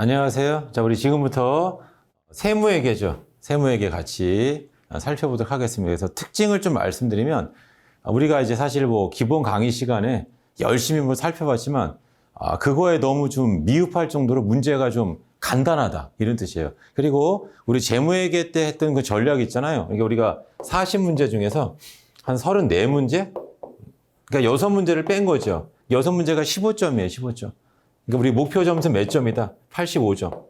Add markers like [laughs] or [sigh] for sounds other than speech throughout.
안녕하세요. 자, 우리 지금부터 세무회계죠. 세무회계 같이 살펴보도록 하겠습니다. 그래서 특징을 좀 말씀드리면 우리가 이제 사실 뭐 기본 강의 시간에 열심히 뭐 살펴봤지만 아, 그거에 너무 좀 미흡할 정도로 문제가 좀 간단하다 이런 뜻이에요. 그리고 우리 재무회계 때 했던 그 전략 있잖아요. 이게 우리가 40문제 중에서 한 34문제? 그러니까 6문제를 뺀 거죠. 6문제가 15점이에요, 15점. 그러니까 우리 목표 점수 몇 점이다? 85점.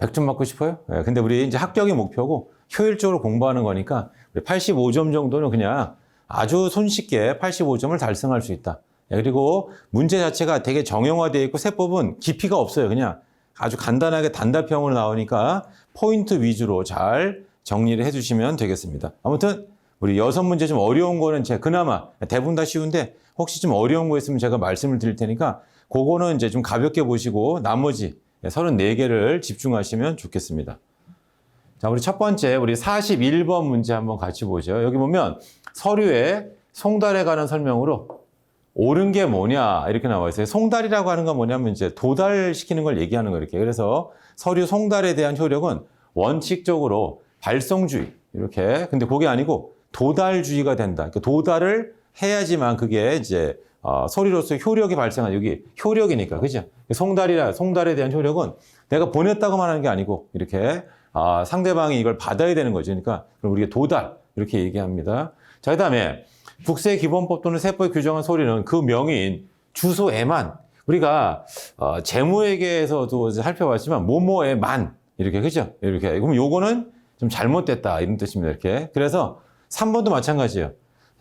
100점 맞고 싶어요? 예, 근데 우리 이제 합격이 목표고 효율적으로 공부하는 거니까 85점 정도는 그냥 아주 손쉽게 85점을 달성할 수 있다. 예, 그리고 문제 자체가 되게 정형화되어 있고 세법은 깊이가 없어요. 그냥 아주 간단하게 단답형으로 나오니까 포인트 위주로 잘 정리를 해주시면 되겠습니다. 아무튼 우리 여섯 문제 좀 어려운 거는 제가 그나마 대부분 다 쉬운데 혹시 좀 어려운 거 있으면 제가 말씀을 드릴 테니까 그거는 이제 좀 가볍게 보시고 나머지 34개를 집중하시면 좋겠습니다. 자, 우리 첫 번째, 우리 41번 문제 한번 같이 보죠. 여기 보면 서류에 송달에 관한 설명으로 옳은 게 뭐냐 이렇게 나와 있어요. 송달이라고 하는 건 뭐냐면 이제 도달시키는 걸 얘기하는 거 이렇게. 그래서 서류 송달에 대한 효력은 원칙적으로 발송주의 이렇게. 근데 그게 아니고 도달주의가 된다. 그러니까 도달을 해야지만 그게 이제 어, 서류로서 효력이 발생한 여기 효력이니까 그죠? 송달이라 송달에 대한 효력은 내가 보냈다고만 하는 게 아니고 이렇게 아, 상대방이 이걸 받아야 되는 거죠. 그러니까 그럼 우리가 도달 이렇게 얘기합니다. 자, 그다음에 국세 기본법 또는 세법에 규정한 서류는 그 명의인 주소에만 우리가 어, 재무회계에서도 살펴봤지만 모모에만 이렇게 그죠? 이렇게 그럼 요거는 좀 잘못됐다 이런 뜻입니다. 이렇게 그래서 3번도 마찬가지예요.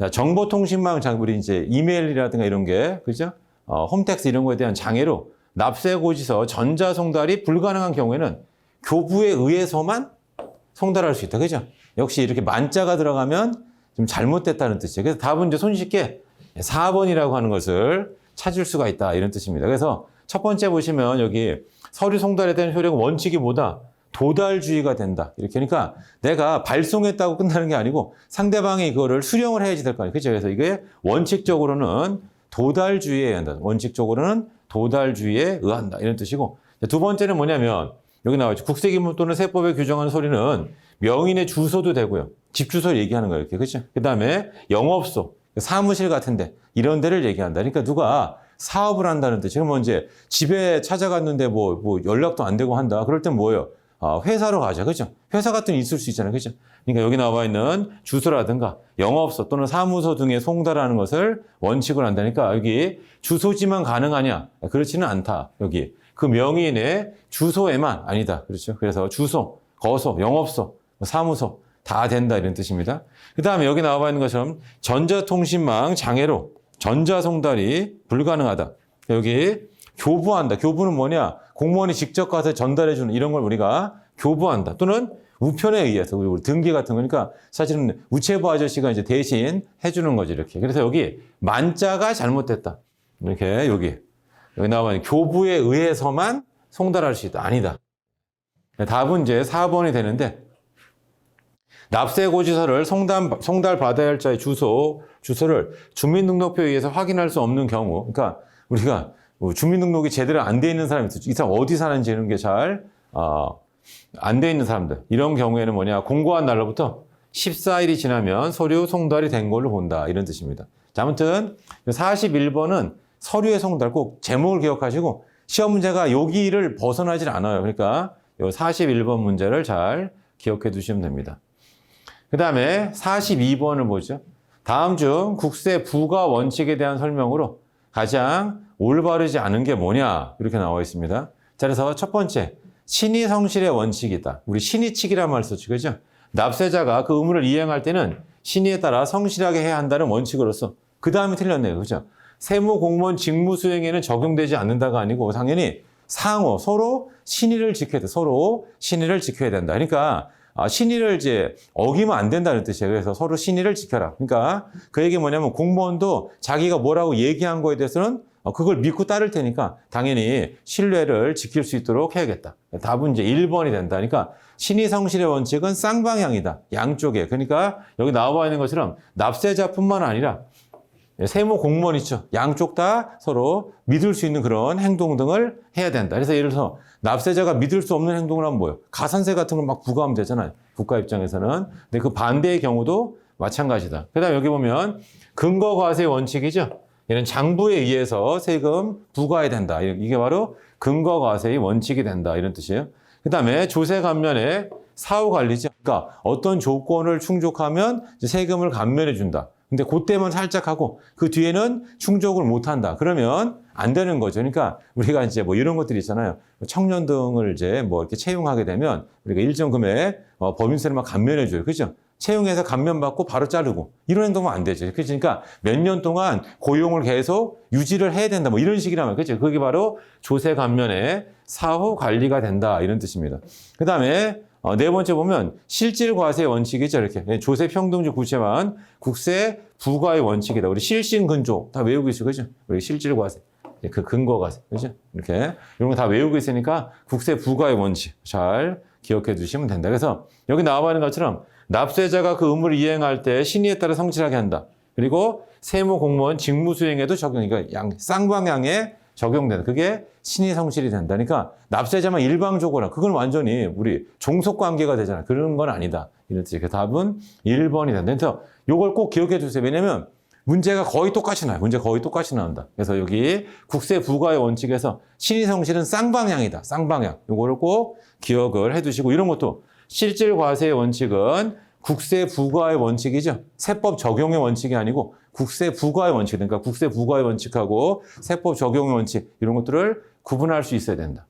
자, 정보통신망 장 우리 이제 이메일이라든가 이런 게 그죠? 어, 홈택스 이런 거에 대한 장애로 납세 고지서 전자 송달이 불가능한 경우에는 교부에 의해서만 송달할 수 있다. 그죠? 역시 이렇게 만자가 들어가면 좀 잘못됐다는 뜻이에요. 그래서 답은 이제 손쉽게 4번이라고 하는 것을 찾을 수가 있다. 이런 뜻입니다. 그래서 첫 번째 보시면 여기 서류 송달에 대한 효력은 원칙이 뭐다? 도달주의가 된다. 이렇게 그러니까 내가 발송했다고 끝나는 게 아니고 상대방이 그거를 수령을 해야지 될 거 아니에요. 그죠? 그래서 이게 원칙적으로는 도달주의에 의한다. 원칙적으로는 도달주의에 의한다. 이런 뜻이고 두 번째는 뭐냐면 여기 나와 있죠. 국세기문 또는 세법에 규정하는 소리는 명인의 주소도 되고요. 집 주소를 얘기하는 거예요. 그렇죠? 그다음에 영업소, 사무실 같은데 이런 데를 얘기한다. 그러니까 누가 사업을 한다는 뜻이 그러면 이제 집에 찾아갔는데 뭐, 뭐 연락도 안 되고 한다. 그럴 땐 뭐예요? 아, 회사로 가자. 그죠? 회사 같은 게 있을 수 있잖아요. 그죠? 그러니까 여기 나와 있는 주소라든가 영업소 또는 사무소 등에 송달하는 것을 원칙으로 한다니까 여기 주소지만 가능하냐? 그렇지는 않다. 여기. 그 명의인의 주소에만 아니다. 그렇죠? 그래서 주소, 거소, 영업소, 사무소 다 된다 이런 뜻입니다. 그 다음에 여기 나와 있는 것처럼 전자통신망 장애로 전자송달이 불가능하다. 여기 교부한다. 교부는 뭐냐? 공무원이 직접 가서 전달해 주는 이런 걸 우리가 교부한다. 또는 우편에 의해서 우리 등기 같은 거니까 사실은 우체부 아저씨가 이제 대신 해주는 거지 이렇게. 그래서 여기 만자가 잘못됐다. 이렇게 여기 여기 나와 있는 교부에 의해서만 송달할 수 있다. 아니다. 답은 이제 4번이 되는데 납세고지서를 송달, 송달 받아야 할 자의 주소, 주소를 주민등록표에 의해서 확인할 수 없는 경우, 그러니까 우리가 뭐 주민등록이 제대로 안 돼 있는 사람이 있어. 이 사람 어디 사는지 이런 게 잘, 어, 안돼 있는 사람들. 이런 경우에는 뭐냐. 공고한 날로부터 14일이 지나면 서류 송달이 된 걸로 본다. 이런 뜻입니다. 자, 아무튼 41번은 서류의 송달 꼭 제목을 기억하시고 시험 문제가 여기를 벗어나질 않아요. 그러니까 이 41번 문제를 잘 기억해 두시면 됩니다. 그 다음에 42번을 보죠. 다음 중 국세 부가 원칙에 대한 설명으로 가장 올바르지 않은 게 뭐냐 이렇게 나와 있습니다. 자, 그래서 첫 번째 신의 성실의 원칙이다. 우리 신의칙이란 말 썼죠, 그죠? 납세자가 그 의무를 이행할 때는 신의에 따라 성실하게 해야 한다는 원칙으로서 그 다음에 틀렸네요, 그죠? 세무 공무원 직무 수행에는 적용되지 않는다가 아니고 당연히 상호 서로 신의를 지켜야 돼. 서로 신의를 지켜야 된다. 그러니까 아, 신의를 이제 어기면 안 된다는 뜻이에요. 그래서 서로 신의를 지켜라. 그러니까 그 얘기 뭐냐면 공무원도 자기가 뭐라고 얘기한 거에 대해서는 어, 그걸 믿고 따를 테니까 당연히 신뢰를 지킬 수 있도록 해야겠다. 답은 이제 1번이 된다. 그러니까 신의 성실의 원칙은 쌍방향이다. 양쪽에. 그러니까 여기 나와 있는 것처럼 납세자뿐만 아니라 세무 공무원 있죠. 양쪽 다 서로 믿을 수 있는 그런 행동 등을 해야 된다. 그래서 예를 들어서 납세자가 믿을 수 없는 행동을 하면 뭐예요? 가산세 같은 걸 막 부과하면 되잖아요. 국가 입장에서는. 근데 그 반대의 경우도 마찬가지다. 그 다음에 여기 보면 근거과세 원칙이죠. 얘는 장부에 의해서 세금 부과해야 된다. 이게 바로 근거과세의 원칙이 된다. 이런 뜻이에요. 그 다음에 조세 감면의 사후 관리죠. 그러니까 어떤 조건을 충족하면 세금을 감면해 준다. 근데 그때만 살짝 하고 그 뒤에는 충족을 못 한다. 그러면 안 되는 거죠. 그러니까 우리가 이제 뭐 이런 것들이 있잖아요. 청년 등을 이제 뭐 이렇게 채용하게 되면 우리가 일정 금액 어, 법인세를 막 감면해 줘요. 그죠? 채용해서 감면받고 바로 자르고 이런 행동은 안 되죠. 그러니까 몇 년 동안 고용을 계속 유지를 해야 된다. 뭐 이런 식이라면 그죠? 그게 바로 조세 감면의 사후 관리가 된다. 이런 뜻입니다. 그 다음에 어, 네 번째 보면 실질 과세 원칙이죠. 이렇게 조세 평등주 구체만 국세 부과의 원칙이다. 우리 실신 근조 다 외우고 있어, 그죠? 우리 실질 과세. 그 근거 과세, 그죠? 이렇게 이런 거 다 외우고 있으니까 국세 부과의 원칙 잘 기억해 두시면 된다. 그래서 여기 나와 있는 것처럼 납세자가 그 의무를 이행할 때 신의에 따라 성실하게 한다. 그리고 세무 공무원 직무 수행에도 적용, 그러니까 양 쌍방향에 적용된다. 그게 신의 성실이 된다. 그러니까 납세자만 일방적으로 그건 완전히 우리 종속 관계가 되잖아. 그런 건 아니다. 이런 뜻이에요. 그 답은 1번이 된다. 그래서 이걸 꼭 기억해 주세요. 왜냐면 문제가 거의 똑같이 나요. 문제 거의 똑같이 나온다. 그래서 여기 국세 부과의 원칙에서 신의 성실은 쌍방향이다. 쌍방향. 이거를 꼭 기억을 해 두시고 이런 것도 실질 과세의 원칙은 국세 부과의 원칙이죠. 세법 적용의 원칙이 아니고 국세 부과의 원칙, 그러니까 국세 부과의 원칙하고 세법 적용의 원칙 이런 것들을 구분할 수 있어야 된다.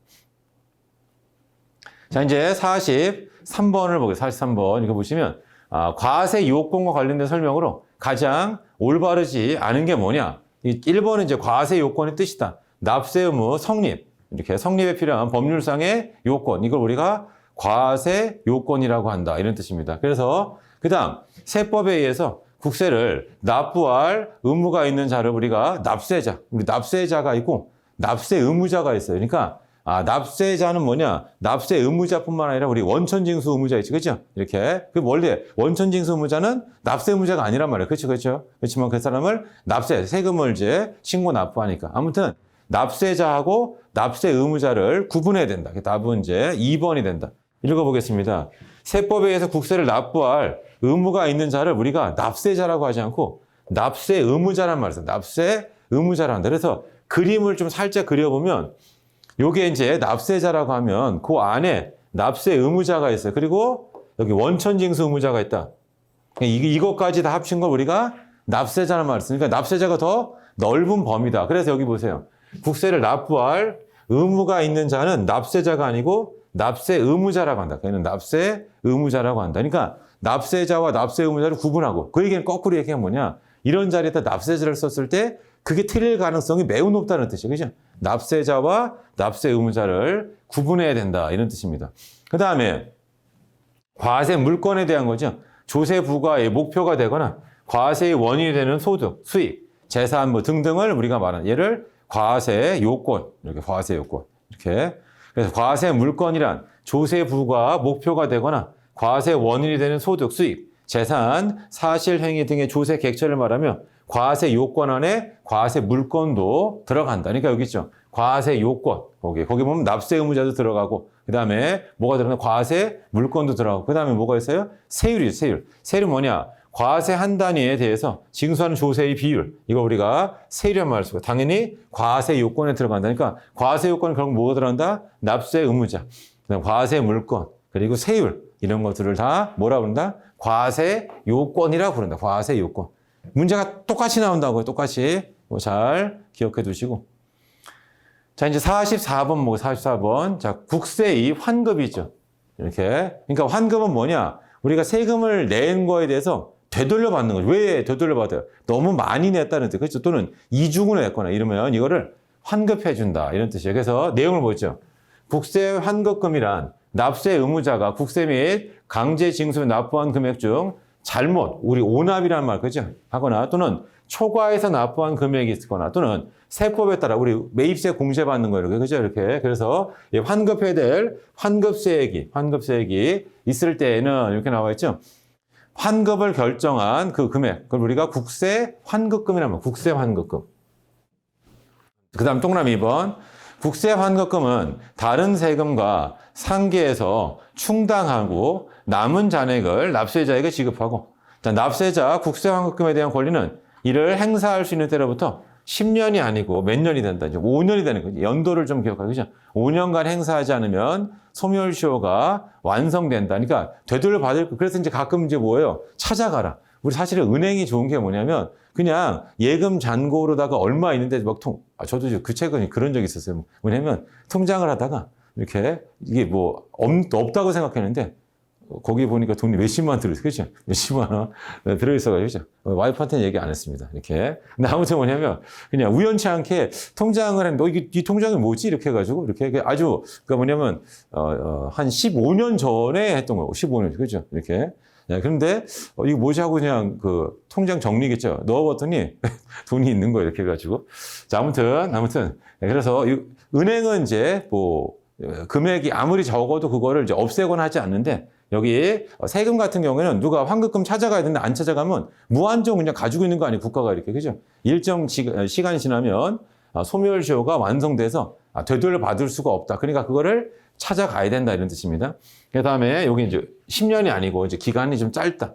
자, 이제 43번을 보겠습니다. 43번 이거 보시면 아, 과세 요건과 관련된 설명으로 가장 올바르지 않은 게 뭐냐? 이 1번은 이제 과세 요건의 뜻이다. 납세 의무 성립. 이렇게 성립에 필요한 법률상의 요건. 이걸 우리가 과세 요건이라고 한다. 이런 뜻입니다. 그래서 그다음 세법에 의해서 국세를 납부할 의무가 있는 자를 우리가 납세자, 우리 납세자가 있고 납세 의무자가 있어요. 그러니까 아, 납세자는 뭐냐? 납세 의무자뿐만 아니라 우리 원천징수 의무자 있지, 그죠? 이렇게. 그 원래 원천징수 의무자는 납세 의무자가 아니란 말이에요. 그렇죠, 그렇죠. 그렇지만 그 사람을 납세, 세금을 이제 신고 납부하니까. 아무튼 납세자하고 납세 의무자를 구분해야 된다. 답은 이제 2번이 된다. 읽어보겠습니다. 세법에 의해서 국세를 납부할 의무가 있는 자를 우리가 납세자라고 하지 않고 납세 의무자란 말이죠. 납세 의무자란다. 그래서 그림을 좀 살짝 그려보면 요게 이제 납세자라고 하면 그 안에 납세 의무자가 있어요. 그리고 여기 원천징수 의무자가 있다. 이, 이것까지 다 합친 걸 우리가 납세자란 말을 쓰니까 납세자가 더 넓은 범위다. 그래서 여기 보세요. 국세를 납부할 의무가 있는 자는 납세자가 아니고 납세 의무자라고 한다. 걔는 납세 의무자라고 한다. 그러니까 납세자와 납세 의무자를 구분하고 그 얘기는 거꾸로 얘기하면 뭐냐. 이런 자리에다 납세자를 썼을 때 그게 틀릴 가능성이 매우 높다는 뜻이에요. 그죠? 납세자와 납세 의무자를 구분해야 된다. 이런 뜻입니다. 그 다음에 과세 물건에 대한 거죠. 조세 부과의 목표가 되거나 과세의 원인이 되는 소득, 수익, 재산 뭐 등등을 우리가 말하는 얘를 과세 요건, 이렇게 과세 요건. 이렇게. 그래서 과세 물건이란 조세 부과 목표가 되거나 과세 원인이 되는 소득, 수익, 재산, 사실 행위 등의 조세 객체를 말하며 과세 요건 안에 과세 물건도 들어간다. 그러니까 여기 있죠. 과세 요건. 거기. 거기 보면 납세 의무자도 들어가고, 그 다음에 뭐가 들어가나? 과세 물건도 들어가고, 그 다음에 뭐가 있어요? 세율이죠, 세율. 세율은 뭐냐? 과세 한 단위에 대해서 징수하는 조세의 비율. 이거 우리가 세율이란 말을 쓰고, 당연히 과세 요건에 들어간다. 그러니까 과세 요건은 결국 뭐가 들어간다? 납세 의무자. 그 다음 과세 물건. 그리고 세율. 이런 것들을 다 뭐라 부른다? 과세 요건이라 부른다. 과세 요건. 문제가 똑같이 나온다고요. 똑같이. 뭐잘 기억해 두시고. 자, 이제 44번 뭐 44번. 자, 국세의 환급이죠. 이렇게. 그러니까 환급은 뭐냐? 우리가 세금을 낸 거에 대해서 되돌려 받는 거죠. 왜 되돌려 받아요? 너무 많이 냈다는 뜻. 그렇죠? 또는 이중으로 냈거나 이러면 이거를 환급해 준다. 이런 뜻이에요. 그래서 내용을 보죠. 국세 환급금이란 납세 의무자가 국세 및 강제 징수에 납부한 금액 중 잘못, 우리 오납이라는 말, 그죠? 하거나 또는 초과해서 납부한 금액이 있거나 또는 세법에 따라 우리 매입세 공제받는 거 이렇게, 그죠? 이렇게. 그래서 환급해야 될 환급세액이, 환급세액이 있을 때에는 이렇게 나와 있죠. 환급을 결정한 그 금액, 그걸 우리가 국세 환급금이라면 국세 환급금. 그 다음 동그라미 2번. 국세 환급금은 다른 세금과 상계에서 충당하고 남은 잔액을 납세자에게 지급하고 자, 납세자 국세 환급금에 대한 권리는 이를 행사할 수 있는 때로부터 10년이 아니고 몇 년이 된다. 이제 5년이 되는 거죠. 연도를 좀 기억하고 그죠? 5년간 행사하지 않으면 소멸시효가 완성된다. 그러니까 되돌려 받을 거. 그래서 이제 가끔 이제 뭐예요? 찾아가라. 우리 사실은 은행이 좋은 게 뭐냐면 그냥 예금 잔고로다가 얼마 있는데 막 통, 아, 저도 그 최근에 그런 적이 있었어요. 뭐냐면 통장을 하다가 이렇게 이게 뭐 없, 없다고 생각했는데 거기 보니까 돈이 몇십만 원 들어있어요. 그죠? 몇십만 원 들어있어가지고, 그죠? 와이프한테는 얘기 안 했습니다. 이렇게. 근데 아무튼 뭐냐면, 그냥 우연치 않게 통장을 했는데, 너 이게, 이 통장이 뭐지? 이렇게 해가지고, 이렇게 아주, 그니까 뭐냐면, 어, 어, 한 15년 전에 했던 거고, 15년, 그죠? 이렇게. 네, 그런데, 어, 이거 뭐지 하고 그냥 그 통장 정리겠죠. 넣어봤더니 [laughs] 돈이 있는 거예요. 이렇게 해가지고. 자, 아무튼, 아무튼. 네, 그래서 이 은행은 이제 뭐, 금액이 아무리 적어도 그거를 이제 없애거나 하지 않는데, 여기 세금 같은 경우에는 누가 환급금 찾아가야 되는데 안 찾아가면 무한정 그냥 가지고 있는 거 아니에요 국가가 이렇게. 그죠? 일정 시간이 지나면 소멸시효가 완성돼서 되돌려 받을 수가 없다. 그러니까 그거를 찾아가야 된다 이런 뜻입니다. 그 다음에 여기 이제 10년이 아니고 이제 기간이 좀 짧다.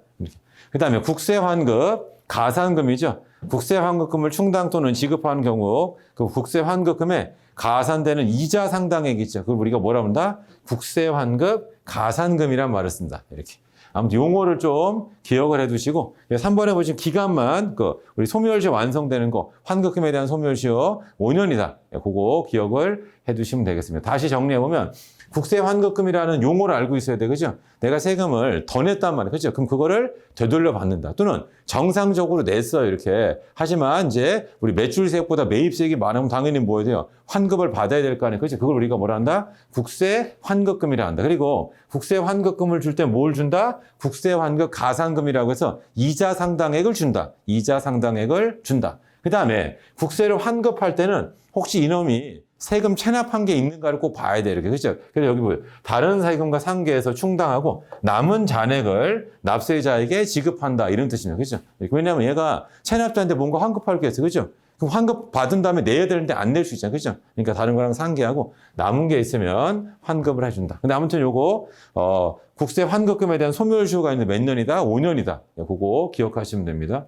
그 다음에 국세 환급 가산금이죠. 국세 환급금을 충당 또는 지급하는 경우 그 국세 환급금에 가산되는 이자 상당액이 있죠. 그걸 우리가 뭐라 한다 국세 환급 가산금이란 말을 씁니다. 이렇게. 아무튼 용어를 좀 기억을 해 두시고 3번에 보시면 기간만 그 우리 소멸시효 완성되는 거 환급금에 대한 소멸시효 5년이다. 그거 기억을 해 두시면 되겠습니다. 다시 정리해 보면 국세 환급금이라는 용어를 알고 있어야 돼. 그죠? 내가 세금을 더 냈단 말이야. 그죠? 그럼 그거를 되돌려 받는다. 또는 정상적으로 냈어요. 이렇게. 하지만 이제 우리 매출세액보다 매입세액이 많으면 당연히 뭐 해야 돼요? 환급을 받아야 될 거 아니에요. 그죠? 그걸 우리가 뭐라 한다? 국세 환급금이라 한다. 그리고 국세 환급금을 줄 때 뭘 준다? 국세 환급 가산금이라고 해서 이자 상당액을 준다. 이자 상당액을 준다. 그 다음에 국세를 환급할 때는 혹시 이놈이 세금 체납한 게 있는가를 꼭 봐야 돼 이렇게 그렇죠? 그래서 여기 보여 다른 세금과 상계에서 충당하고 남은 잔액을 납세자에게 지급한다 이런 뜻입니다, 그렇죠? 왜냐하면 얘가 체납자인데 뭔가 환급할 게 있어, 그렇죠? 그럼 환급 받은 다음에 내야 되는데 안 낼 수 있잖아요, 그렇죠? 그러니까 다른 거랑 상계하고 남은 게 있으면 환급을 해준다. 근데 아무튼 요거 어, 국세 환급금에 대한 소멸시효가 있는 몇 년이다? 5년이다. 그거 기억하시면 됩니다.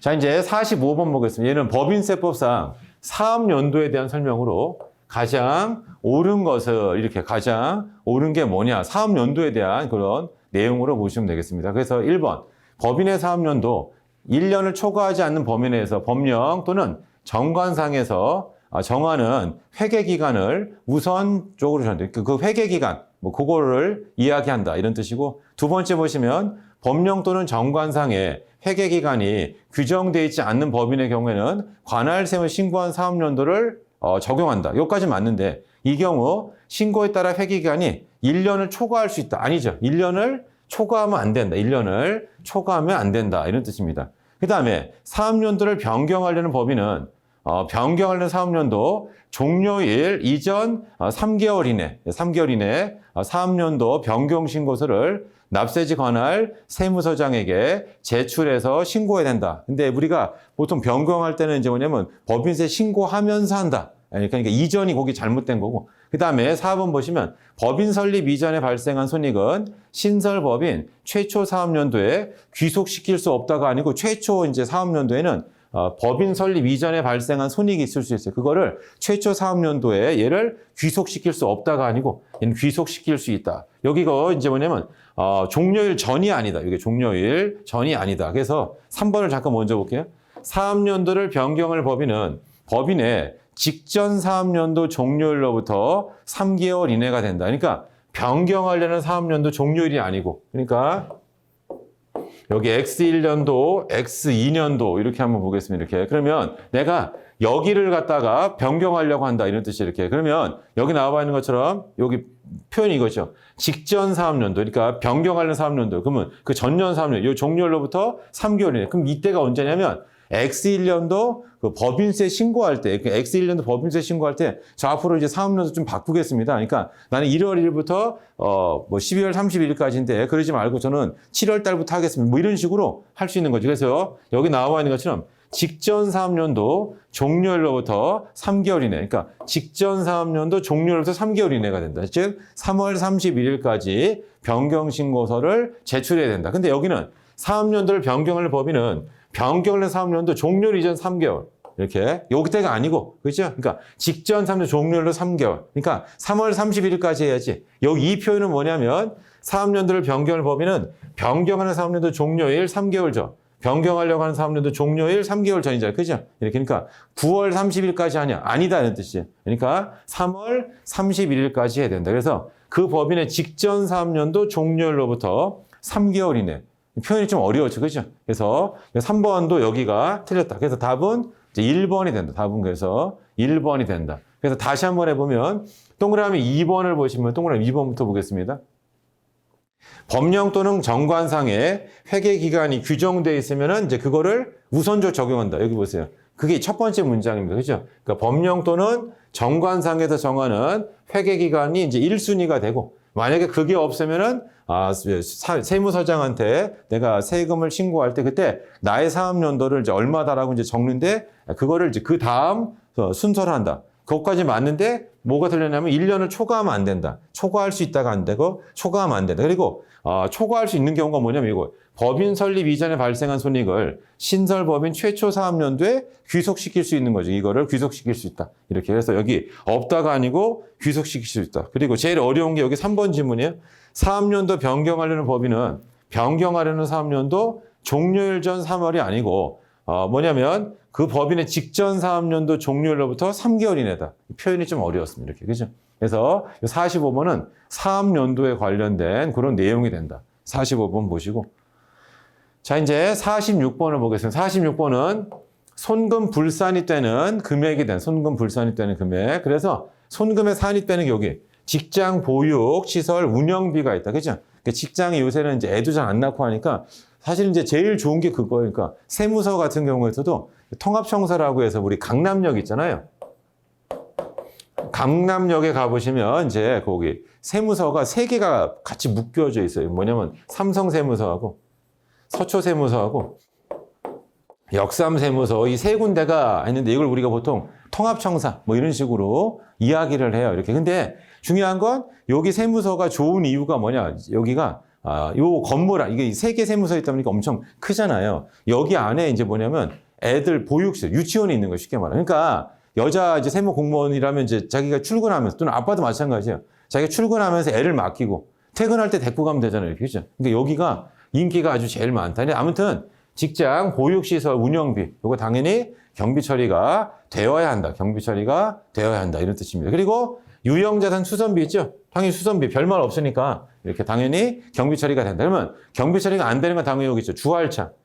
자 이제 45번 보겠습니다. 얘는 법인세법상 사업연도에 대한 설명으로 가장 옳은 것을 이렇게 가장 옳은 게 뭐냐 사업연도에 대한 그런 내용으로 보시면 되겠습니다. 그래서 1번 법인의 사업연도 1년을 초과하지 않는 범위 내에서 법령 또는 정관상에서 정하는 회계기간을 우선적으로 정한다. 그 회계기간, 뭐, 그거를 이야기한다. 이런 뜻이고, 두 번째 보시면 법령 또는 정관상에 회계 기간이 규정되어 있지 않는 법인의 경우에는 관할세무 신고한 사업연도를 어, 적용한다. 여기까지 맞는데 이 경우 신고에 따라 회계 기간이 1년을 초과할 수 있다. 아니죠. 1년을 초과하면 안 된다. 1년을 초과하면 안 된다. 이런 뜻입니다. 그 다음에 사업연도를 변경하려는 법인은 어, 변경하려는 사업연도 종료일 이전 3개월 이내, 3개월 이내 사업연도 변경 신고서를 납세지 관할 세무서장에게 제출해서 신고해야 된다. 근데 우리가 보통 변경할 때는 이제 뭐냐면 법인세 신고하면서 한다. 그러니까 이전이 거기 잘못된 거고. 그 다음에 4번 보시면 법인 설립 이전에 발생한 손익은 신설 법인 최초 사업연도에 귀속시킬 수 없다가 아니고 최초 이제 사업연도에는 어, 법인 설립 이전에 발생한 손익이 있을 수 있어요. 그거를 최초 사업연도에 얘를 귀속시킬 수 없다가 아니고 얘는 귀속시킬 수 있다. 여기가 이제 뭐냐면 어, 종료일 전이 아니다. 이게 종료일 전이 아니다. 그래서 3번을 잠깐 먼저 볼게요. 사업연도를 변경할 법인은 법인의 직전 사업연도 종료일로부터 3개월 이내가 된다. 그러니까 변경하려는 사업연도 종료일이 아니고 그러니까 여기 X1년도, X2년도 이렇게 한번 보겠습니다. 이렇게. 그러면 내가 여기를 갖다가 변경하려고 한다. 이런 뜻이 이렇게. 그러면 여기 나와 있는 것처럼 여기 표현이 이거죠. 직전 사업년도. 그러니까 변경하려는 사업년도. 그러면 그 전년 사업년, 이 종료일로부터 3개월이네. 그럼 이때가 언제냐면 X1년도 그 법인세 신고할 때, 그 X1년도 법인세 신고할 때, 저 앞으로 이제 사업연도 좀 바꾸겠습니다. 그러니까 나는 1월 1일부터, 어, 뭐 12월 31일까지인데, 그러지 말고 저는 7월 달부터 하겠습니다. 뭐 이런 식으로 할 수 있는 거죠. 그래서 여기 나와 있는 것처럼 직전 사업연도 종료일로부터 3개월 이내, 그러니까 직전 사업연도 종료일로부터 3개월 이내가 된다. 즉, 3월 31일까지 변경신고서를 제출해야 된다. 근데 여기는 사업연도를 변경할 법인은 한 사업연도 종료 이전 3개월. 이렇게 여기때가 아니고 그렇죠? 그러니까 직전 3년 종료일로 3개월. 그러니까 3월 31일까지 해야지. 여기 이 표현은 뭐냐면 사업연도를 변경할 법인은 변경하는 사업연도 종료일 3개월 전. 변경하려고 하는 사업연도 종료일 3개월 전이잖아요. 그죠? 이렇게 그러니까 9월 30일까지 하냐? 아니다 는 뜻이에요. 그러니까 3월 31일까지 해야 된다. 그래서 그 법인의 직전 사업연도 종료일로부터 3개월 이내. 표현이 좀 어려웠죠. 그죠? 그래서 3번도 여기가 틀렸다. 그래서 답은 이제 1번이 된다. 답은 그래서 1번이 된다. 그래서 다시 한번 해보면 동그라미 2번을 보시면 동그라미 2번부터 보겠습니다. 법령 또는 정관상에 회계 기간이 규정되어 있으면은 이제 그거를 우선적 적용한다. 여기 보세요. 그게 첫 번째 문장입니다. 그죠? 그러니까 법령 또는 정관상에서 정하는 회계 기간이 이제 1순위가 되고 만약에 그게 없으면은 아, 사- 세무서장한테 내가 세금을 신고할 때 그때 나의 사업연도를 이제 얼마다라고 이제 적는데 그거를 이제 그 다음 어, 순서를 한다. 그것까지 맞는데 뭐가 틀렸냐면 1년을 초과하면 안 된다. 초과할 수 있다가 안 되고 초과하면 안 된다. 그리고 어, 초과할 수 있는 경우가 뭐냐면 이거 법인 설립 이전에 발생한 손익을 신설 법인 최초 사업연도에 귀속시킬 수 있는 거죠. 이거를 귀속시킬 수 있다. 이렇게 해서 여기 없다가 아니고 귀속시킬 수 있다. 그리고 제일 어려운 게 여기 3번 지문이에요. 사업연도 변경하려는 법인은 변경하려는 사업연도 종료일 전 3월이 아니고 어, 뭐냐면 그 법인의 직전 사업연도 종료일로부터 3개월 이내다. 표현이 좀 어려웠습니다. 이렇게. 그죠? 그래서 45번은 사업연도에 관련된 그런 내용이 된다. 45번 보시고. 자, 이제 46번을 보겠습니다. 46번은 손금 불산이 되는 금액이 된, 손금 불산이 되는 금액. 그래서 손금의 산이 되는 게 여기 직장 보육, 시설, 운영비가 있다. 그죠? 그 직장이 요새는 이제 애도 잘 안 낳고 하니까 사실 이제 제일 좋은 게 그거예요. 그러니까 세무서 같은 경우에서도 통합청사라고 해서 우리 강남역 있잖아요. 강남역에 가보시면 이제 거기 세무서가 세 개가 같이 묶여져 있어요. 뭐냐면 삼성 세무서하고 서초 세무서하고 역삼 세무서 이 세 군데가 있는데 이걸 우리가 보통 통합청사 뭐 이런 식으로 이야기를 해요. 이렇게. 근데 중요한 건 여기 세무서가 좋은 이유가 뭐냐? 여기가 아, 요 건물 안- 이게 세개 세무서 있다 보니까 엄청 크잖아요. 여기 안에 이제 뭐냐면 애들 보육실, 유치원이 있는 거예요. 쉽게 말하면. 그러니까 여자 이제 세무 공무원이라면 이제 자기가 출근하면서 또는 아빠도 마찬가지예요. 자기가 출근하면서 애를 맡기고 퇴근할 때 데리고 가면 되잖아요. 이렇게 그죠? 그러니까 여기가 인기가 아주 제일 많다. 근데 아무튼 직장 보육시설 운영비 이거 당연히 경비 처리가 되어야 한다. 경비 처리가 되어야 한다. 이런 뜻입니다. 그리고 유형자산 수선비 있죠? 당연히 수선비 별말 없으니까 이렇게 당연히 경비 처리가 된다. 그러면 경비 처리가 안 되는 건 당연히 여기 있죠.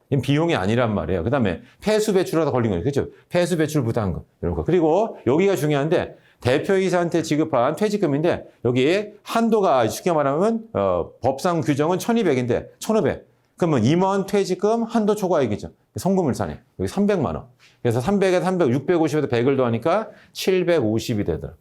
이건 비용이 아니란 말이에요. 그 다음에 폐수 배출하다 걸린 거죠. 그렇죠? 폐수 배출 부담금. 이런 거. 그리고 여기가 중요한데 대표이사한테 지급한 퇴직금인데 여기 한도가 쉽게 말하면 어, 법상 규정은 1200인데 1500. 그러면 임원 퇴직금 한도 초과액이죠. 송금을산에 여기 300만 원. 그래서 300에 300, 650에서 100을 더하니까 750이 되더라.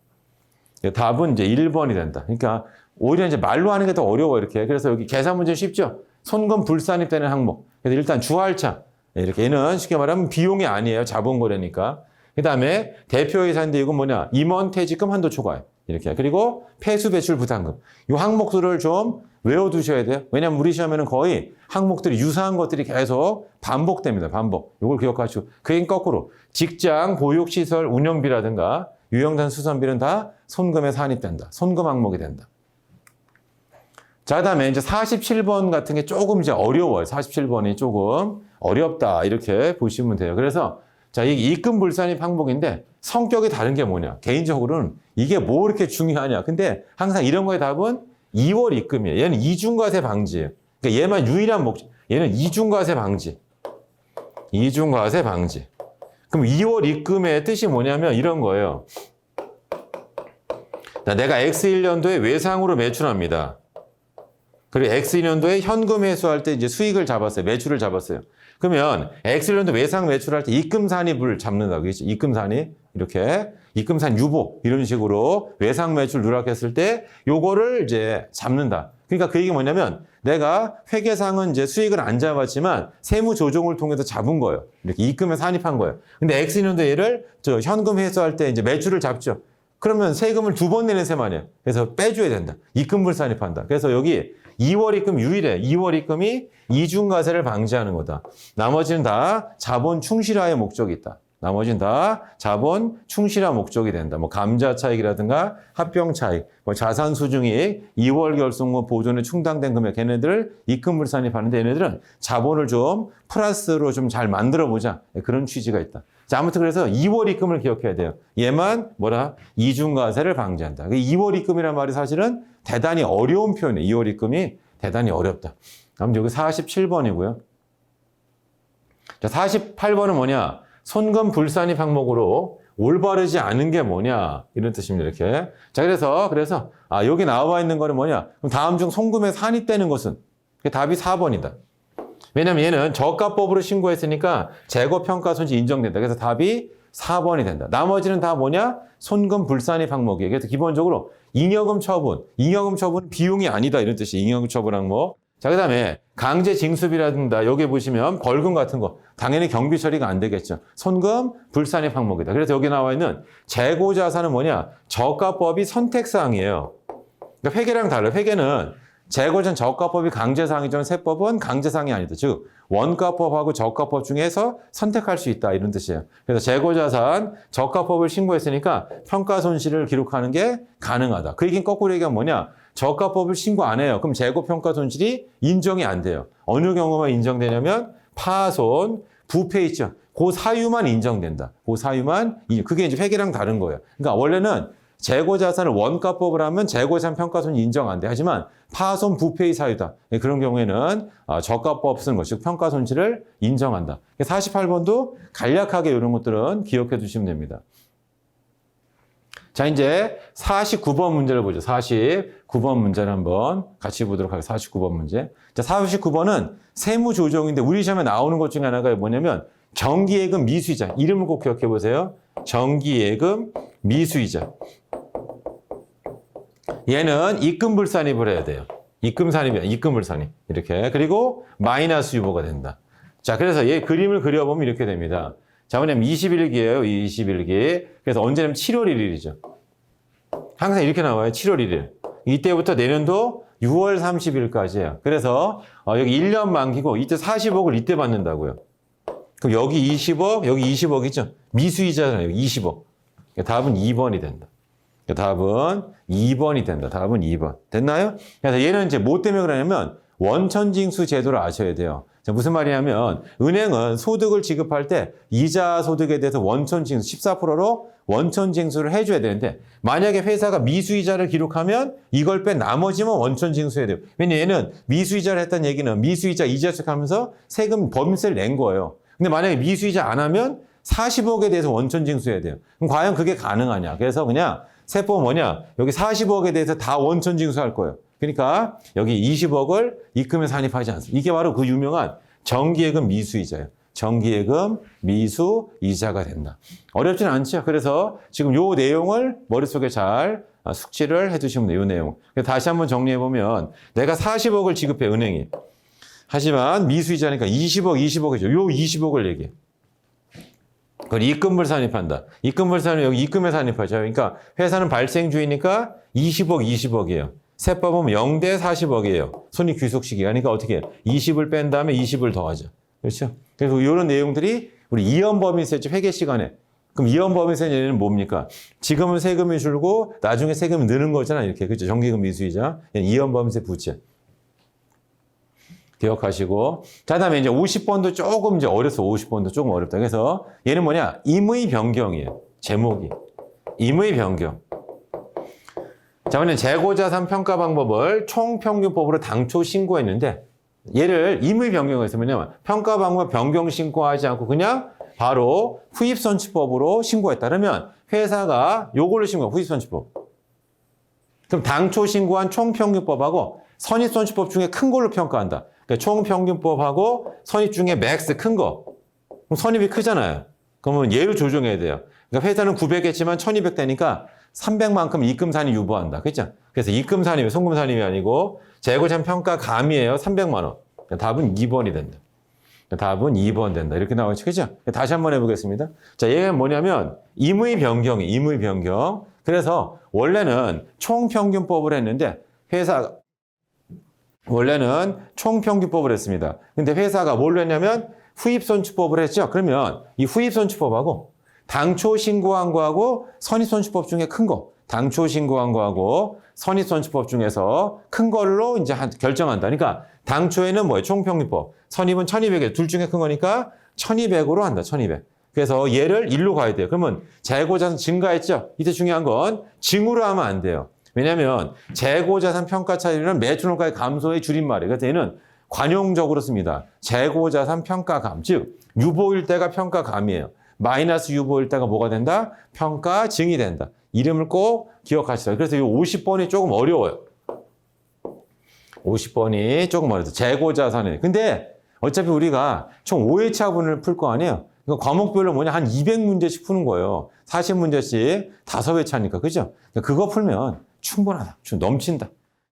답은 이제 1번이 된다. 그러니까 오히려 이제 말로 하는 게 더 어려워 이렇게. 그래서 여기 계산 문제 쉽죠. 손금 불산입 되는 항목. 그래서 일단 주할차. 이렇게 얘는 쉽게 말하면 비용이 아니에요. 자본거래니까. 그 다음에 대표이사인데 이건 뭐냐. 임원 퇴직금 한도 초과액. 이렇게. 그리고 폐수 배출 부담금. 이 항목들을 좀 외워 두셔야 돼요. 왜냐면 우리 시험에는 거의 항목들이 유사한 것들이 계속 반복됩니다. 반복. 이걸 기억하시고. 그게 거꾸로 직장 보육 시설 운영비라든가 유형산 수선비는 다 손금에 산입된다. 손금 항목이 된다. 자, 그 다음에 이제 47번 같은 게 조금 이제 어려워요. 47번이 조금 어렵다. 이렇게 보시면 돼요. 그래서 자, 이 입금 불산입 항목인데 성격이 다른 게 뭐냐. 개인적으로는 이게 뭐 이렇게 중요하냐. 근데 항상 이런 거의 답은 2월 입금이에요. 얘는 이중과세 방지예요. 그러니까 얘만 유일한 목적. 얘는 이중과세 방지. 이중과세 방지. 그럼 2월 입금의 뜻이 뭐냐면 이런 거예요. 자, 내가 X1년도에 외상으로 매출합니다. 그리고 X2년도에 현금 회수할 때 이제 수익을 잡았어요. 매출을 잡았어요. 그러면 엑셀런도 외상 매출할 때 입금 산입을 잡는다고 했죠. 입금 산입 이렇게 입금 산 유보 이런 식으로 외상 매출 누락했을 때 요거를 이제 잡는다. 그러니까 그 얘기 뭐냐면 내가 회계상은 이제 수익을 안 잡았지만 세무 조정을 통해서 잡은 거예요. 이렇게 입금에 산입한 거예요. 근데 엑셀런도 얘를 저 현금 회수할 때 이제 매출을 잡죠. 그러면 세금을 두 번 내는 셈 아니에요. 그래서 빼줘야 된다. 입금 불 산입한다. 그래서 여기 2월 입금 유일해. 2월 입금이 이중과세를 방지하는 거다. 나머지는 다 자본 충실화의 목적이 있다. 나머지는 다 자본 충실화 목적이 된다. 뭐 감자 차익이라든가 합병 차익, 뭐 자산 수중이익, 2월 결손금 보존에 충당된 금액 걔네들을 입금 불산입하는데 얘네들은 자본을 좀 플러스로 좀 잘 만들어 보자. 그런 취지가 있다. 자, 아무튼 그래서 2월 입금을 기억해야 돼요. 얘만 뭐라? 이중과세를 방지한다. 2월 입금이란 말이 사실은 대단히 어려운 표현이에요. 2월 입금이 대단히 어렵다. 그럼 여기 47번이고요. 자, 48번은 뭐냐? 손금 불산입 항목으로 올바르지 않은 게 뭐냐? 이런 뜻입니다. 이렇게. 자, 그래서, 그래서, 아, 여기 나와 있는 거는 뭐냐? 그럼 다음 중 송금에 산입되는 것은? 그 답이 4번이다. 왜냐면 얘는 저가법으로 신고했으니까 재고평가 손실 인정된다. 그래서 답이 4번이 된다. 나머지는 다 뭐냐? 손금 불산입 항목이에요. 그래서 기본적으로 잉여금 처분, 잉여금 처분 비용이 아니다 이런 뜻이 잉여금 처분 항목. 자, 그 다음에 강제 징수비라든가 여기 보시면 벌금 같은 거 당연히 경비 처리가 안 되겠죠. 손금 불산입 항목이다. 그래서 여기 나와 있는 재고 자산은 뭐냐? 저가법이 선택사항이에요. 그러니까 회계랑 달라요. 회계는 재고전 저가법이 강제사항이지만 세법은 강제사항이 아니다. 즉 원가법하고 저가법 중에서 선택할 수 있다 이런 뜻이에요. 그래서 재고자산 저가법을 신고했으니까 평가 손실을 기록하는 게 가능하다. 그 얘기는 거꾸로 얘기하면 뭐냐? 저가법을 신고 안 해요. 그럼 재고 평가 손실이 인정이 안 돼요. 어느 경우만 인정되냐면 파손, 부패 있죠. 그 사유만 인정된다. 그 사유만 인- 그게 이제 회계랑 다른 거예요. 그러니까 원래는 재고 자산을 원가법을 하면 재고 자산 평가손 인정 안 돼. 하지만 파손 부패의 사유다. 예, 그런 경우에는 아, 저가법 쓰는 것, 즉 평가 손실을 인정한다. 48번도 간략하게 이런 것들은 기억해 두시면 됩니다. 자, 이제 49번 문제를 보죠. 49번 문제를 한번 같이 보도록 하겠습니다. 49번 문제. 자, 49번은 세무조정인데 우리 시험에 나오는 것 중에 하나가 뭐냐면 정기예금 미수이자. 이름을 꼭 기억해 보세요. 정기예금 미수이자. 얘는 입금 불 산입을 해야 돼요. 입금 산입이야. 입금 불 산입. 이렇게. 그리고 마이너스 유보가 된다. 자, 그래서 얘 그림을 그려보면 이렇게 됩니다. 자, 뭐냐면 21기예요. 21기. 그래서 언제냐면 7월 1일이죠. 항상 이렇게 나와요. 7월 1일. 이때부터 내년도 6월 30일까지예요. 그래서 어, 여기 1년 만기고 이때 40억을 이때 받는다고요. 그럼 여기 20억, 여기 20억이죠. 미수이자잖아요. 20억. 그러니까 답은 2번이 된다. 그러니까 답은 2번이 된다. 답은 2번. 됐나요? 그래서 얘는 이제 뭐 때문에 그러냐면 원천징수 제도를 아셔야 돼요. 자, 무슨 말이냐면 은행은 소득을 지급할 때 이자 소득에 대해서 원천징수 14%로 원천징수를 해줘야 되는데 만약에 회사가 미수이자를 기록하면 이걸 뺀 나머지만 원천징수해야 돼요. 왜냐 얘는 미수이자를 했다는 얘기는 미수이자 이자책 하면서 세금 범세를 낸 거예요. 근데 만약에 미수이자 안 하면 40억에 대해서 원천징수해야 돼요. 그럼 과연 그게 가능하냐? 그래서 그냥 세법 뭐냐? 여기 40억에 대해서 다 원천 징수할 거예요. 그러니까 여기 20억을 입금에 산입하지 않습니다. 이게 바로 그 유명한 정기예금 미수이자예요. 정기예금 미수 이자가 된다. 어렵진 않죠. 그래서 지금 요 내용을 머릿속에 잘 아, 숙지를 해 두시면 돼요. 요 내용. 다시 한번 정리해 보면 내가 40억을 지급해 은행이. 하지만 미수이자니까 20억, 20억이죠. 요 20억을 얘기해. 그걸 입금을 산입한다. 입금을 산입 여기 입금에 산입하죠. 그러니까 회사는 발생주의니까 20억, 20억이에요. 세법은 0대 40억이에요. 손익 귀속 시기가. 그러니까 어떻게 해요? 20을 뺀 다음에 20을 더하죠. 그렇죠? 그래서 이런 내용들이 우리 이연범위세 회계 시간에 그럼 이연범위세 얘는 뭡니까? 지금은 세금이 줄고 나중에 세금이 느는 거잖아. 이렇게. 그렇죠? 정기금 미수이자. 이연범위세 부채. 기억하시고. 자, 다음에 이제 50번도 조금 이제 어려서 50번도 조금 어렵다. 그래서 얘는 뭐냐? 임의 변경이에요. 제목이. 임의 변경. 자, 오늘 재고자산 평가 방법을 총평균법으로 당초 신고했는데 얘를 임의 변경을 뭐냐면 평가 방법 변경 신고하지 않고 그냥 바로 후입선취법으로 신고했다. 그러면 회사가 요걸로 신고, 후입선취법. 그럼 당초 신고한 총평균법하고 선입선취법 중에 큰 걸로 평가한다. 그러니까 총평균법하고 선입 중에 맥스 큰 거. 그럼 선입이 크잖아요. 그러면 얘를 조정해야 돼요. 그러니까 회사는 900했지만 1200 되니까 300만큼 입금산이 유보한다. 그렇죠? 그래서 입금산입이 송금산입이 아니고 재고참 평가 감이에요. 300만 원. 그러니까 답은 2번이 된다. 그러니까 답은 2번 된다. 이렇게 나오죠. 그죠? 다시 한번 해보겠습니다. 자, 얘가 뭐냐면 임의 변경이 임의 변경. 그래서 원래는 총평균법을 했는데 회사 원래는 총평균법을 했습니다. 근데 회사가 뭘로 했냐면 후입손주법을 했죠. 그러면 이 후입손주법하고 당초 신고한 거하고 선입손주법 중에 큰 거, 당초 신고한 거하고 선입손주법 중에서 큰 걸로 이제 한- 결정한다. 그러니까 당초에는 뭐예요? 총평균법. 선입은 1200에 둘 중에 큰 거니까 1200으로 한다. 1200. 그래서 얘를 일로 가야 돼요. 그러면 재고자산 증가했죠? 이때 중요한 건 증으로 하면 안 돼요. 왜냐하면 재고자산 평가 차이는 매출원가의 감소의 줄임말이에요. 얘는 관용적으로 씁니다. 재고자산 평가감, 즉 유보일 때가 평가감이에요. 마이너스 유보일 때가 뭐가 된다? 평가 증이 된다. 이름을 꼭 기억하시라. 그래서 이 50번이 조금 어려워요. 50번이 조금 어려워요. 재고자산에. 근데 어차피 우리가 총 5회차분을 풀 거 아니에요? 이거 과목별로 뭐냐? 한 200문제씩 푸는 거예요. 40문제씩 5회차니까. 그죠? 그거 풀면 충분하다. 좀 넘친다.